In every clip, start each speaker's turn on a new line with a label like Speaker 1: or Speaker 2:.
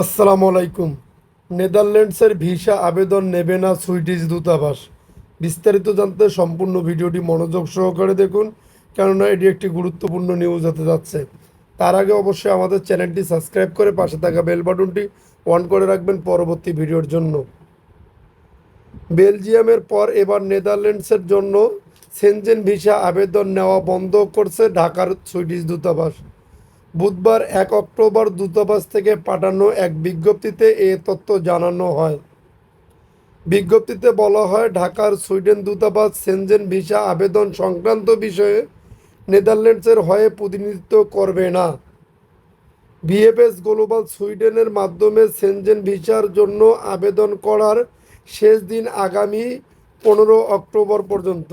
Speaker 1: আসসালামু আলাইকুম। নেদারল্যান্ডসের ভিসা আবেদন নেবে না সুইডিশ দূতাবাস। বিস্তারিত জানতে সম্পূর্ণ ভিডিওটি মনোযোগ সহকারে দেখুন, কেননা এটি একটি গুরুত্বপূর্ণ নিউজ হতে যাচ্ছে। তার আগে অবশ্যই আমাদের চ্যানেলটি সাবস্ক্রাইব করে পাশে থাকা বেল বাটনটি অন করে রাখবেন পরবর্তী ভিডিওর জন্য। বেলজিয়ামের পর এবার নেদারল্যান্ডসের জন্য সেনজেন ভিসা আবেদন নেওয়া বন্ধ করছে ঢাকার সুইডিশ দূতাবাস। বুধবার এক অক্টোবর দূতাবাস থেকে পাঠানো এক বিজ্ঞপ্তিতে এ তথ্য জানানো হয়। বিজ্ঞপ্তিতে বলা হয়, ঢাকার সুইডেন দূতাবাস সেনজেন ভিসা আবেদন সংক্রান্ত বিষয়ে নেদারল্যান্ডসের হয়ে প্রতিনিধিত্ব করবে না। ভিএফএস গ্লোবাল সুইডেনের মাধ্যমে সেনজেন ভিসার জন্য আবেদন করার শেষ দিন আগামী পনেরো অক্টোবর পর্যন্ত।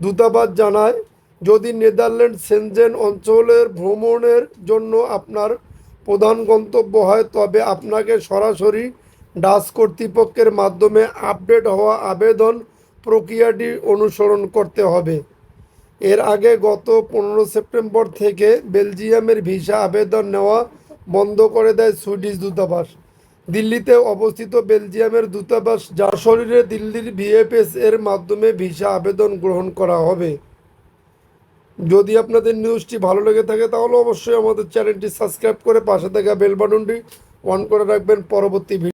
Speaker 1: দূতাবাস জানায় যদি নেদারল্যান্ড, সেনজেন অঞ্চলের ভ্রমণের জন্য আপনার প্রধান গন্তব্য হয়, তবে আপনাকে সরাসরি ডাচ কর্তৃপক্ষের মাধ্যমে আপডেট হওয়া আবেদন প্রক্রিয়াটি অনুসরণ করতে হবে। এর আগে গত পনেরো সেপ্টেম্বর থেকে বেলজিয়ামের ভিসা আবেদন নেওয়া বন্ধ করে দেয় সুইডিশ দূতাবাস। দিল্লিতে অবস্থিত বেলজিয়ামের দূতাবাস, যার শরীরে দিল্লির ভিএফএস এর মাধ্যমে ভিসা আবেদন গ্রহণ করা হবে। যদি আপনাদের নিউজটি ভালো লেগে থাকে, তাহলে অবশ্যই আমাদের চ্যানেলটি সাবস্ক্রাইব করে পাশে থাকা বেল বাটনটি অন করে রাখবেন। পরবর্তী